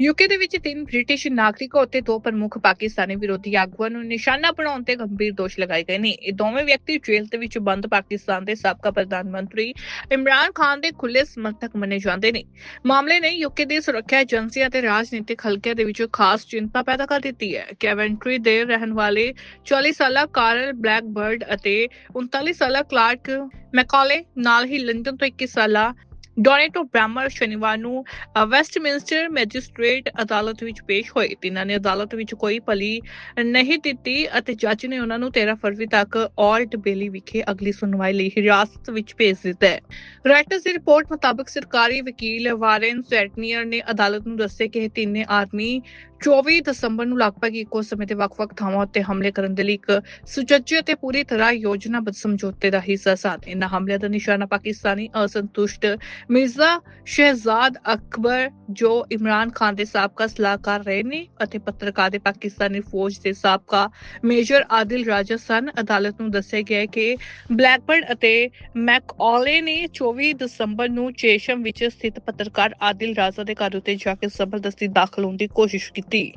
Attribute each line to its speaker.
Speaker 1: UK ਦੇ ਵਿੱਚ ਤਿੰਨ ਬ੍ਰਿਟਿਸ਼ ਨਾਗਰਿਕਾਂ ਅਤੇ ਦੋ ਪ੍ਰਮੁੱਖ ਪਾਕਿਸਤਾਨੀ ਵਿਰੋਧੀ ਆਗੂਆਂ ਨੂੰ ਨਿਸ਼ਾਨਾ ਬਣਾਉਣ ਤੇ ਗੰਭੀਰ ਦੋਸ਼ ਲਗਾਏ ਗਏ ਨੇ। ਇਹ ਦੋਵੇਂ ਵਿਅਕਤੀ ਜੇਲ੍ਹ ਦੇ ਵਿੱਚ ਬੰਦ ਪਾਕਿਸਤਾਨ ਦੇ ਸਾਬਕਾ ਪ੍ਰਧਾਨ ਮੰਤਰੀ ਇਮਰਾਨ ਖਾਨ ਦੇ ਖੁੱਲੇ ਸਮਰਥਕ ਮੰਨੇ ਜਾਂਦੇ ਨੇ। ਮਾਮਲੇ ਨੇ ਯੂਕੇ ਦੀ ਸੁਰੱਖਿਆ ਏਜੰਸੀਆਂ ਤੇ ਰਾਜਨੀਤਿਕ ਹਲਕਿਆਂ ਦੇ ਵਿੱਚ ਖਾਸ ਚਿੰਤਾ ਪੈਦਾ ਕਰ ਦਿੱਤੀ ਹੈ। ਕੈਵੈਂਟਰੀ ਦੇ ਰਹਿਣ ਵਾਲੇ 40 ਸਾਲਾ ਕਾਰਲ ਬਲੈਕਬਰਡ ਅਤੇ 39 ਸਾਲਾ ਕਲਾਰਕ ਮੈਕਾਲੇ ਨਾਲ ਹੀ ਲੰਡਨ ਤੋਂ 21 ਸਾਲਾ ਡੋਨੇਟੋ ਬ੍ਰਾਮਰ ਸ਼ਨੀਵਾਰ ਨੂੰ ਵੈਸਟਮਿੰਸਟਰ ਮੈਜਿਸਟ੍ਰੇਟ ਅਦਾਲਤ ਵਿੱਚ ਪੇਸ਼ ਹੋਏ। ਤਿੰਨਾਂ ਨੇ ਅਦਾਲਤ ਵਿੱਚ ਕੋਈ ਭਲੀ ਨਹੀਂ ਦਿੱਤੀ ਅਤੇ ਜੱਜ ਨੇ ਉਹਨਾਂ ਨੂੰ 13 ਫਰਵਰੀ ਤੱਕ ਆਲਟ ਬੇਲੀ ਵਿਖੇ ਅਗਲੀ ਸੁਣਵਾਈ ਲਈ ਹਿਰਾਸਤ ਵਿੱਚ ਭੇਜ ਦਿੱਤਾ ਹੈ। ਰਾਇਟਰਸ ਦੀ ਰਿਪੋਰਟ ਮੁਤਾਬਕ ਸਰਕਾਰੀ ਵਕੀਲ ਵਾਰਨ ਸੈਟਨੀਅਰ ਨੇ ਅਦਾਲਤ ਨੂੰ ਦੱਸਿਆ ਕਿ ਇਹ ਤਿੰਨੇ ਆਦਮੀ 24 ਦਸੰਬਰ ਨੂੰ ਲਗਭਗ ਇੱਕੋ ਸਮੇਂ ਤੇ ਵੱਖ-ਵੱਖ ਥਾਵਾਂ ਉੱਤੇ ਹਮਲੇ ਕਰਨ ਦੇ ਲਈ ਇੱਕ ਸੁਚੱਜੇ ਅਤੇ ਪੂਰੀ ਤਰ੍ਹਾਂ ਯੋਜਨਾਬੱਧ ਸਮਝੌਤੇ ਦਾ ਹਿੱਸਾ ਸਨ ਇਹਨਾਂ ਹਮਲਿਆਂ ਦਾ ਨਿਸ਼ਾਨਾ ਪਾਕਿਸਤਾਨੀ ਅਸੰਤੁਸ਼ਟ ਮਿਰਜ਼ਾ ਸ਼ਹਿਜ਼ਾਦ ਅਕਬਰ, ਜੋ ਇਮਰਾਨ ਖਾਨ ਦੇ ਸਾਬਕਾ ਸਲਾਹਕਾਰ ਰਹੇ ਨੇ ਅਤੇ ਪੱਤਰਕਾਰ ਦੇ ਪਾਕਿਸਤਾਨੀ ਫੌਜ ਦੇ ਸਾਬਕਾ ਮੇਜਰ ਆਦਿਲ ਰਾਜਾ ਸਨ। ਅਦਾਲਤ ਨੂੰ ਦੱਸਿਆ ਗਿਆ ਕਿ ਬਲੈਕਬਰਡ ਅਤੇ ਮੈਕਔਲੇ ਨੇ 24 ਦਸੰਬਰ ਨੂੰ ਚੇਸ਼ਮ ਵਿੱਚ ਸਥਿਤ ਪੱਤਰਕਾਰ ਆਦਿਲ ਰਾਜ਼ਾ ਦੇ ਘਰ ਉੱਤੇ ਜਾ ਕੇ ਜ਼ਬਰਦਸਤੀ ਦਾਖਲ ਹੋਣ ਦੀ ਕੋਸ਼ਿਸ਼ ਕੀਤੀ। D.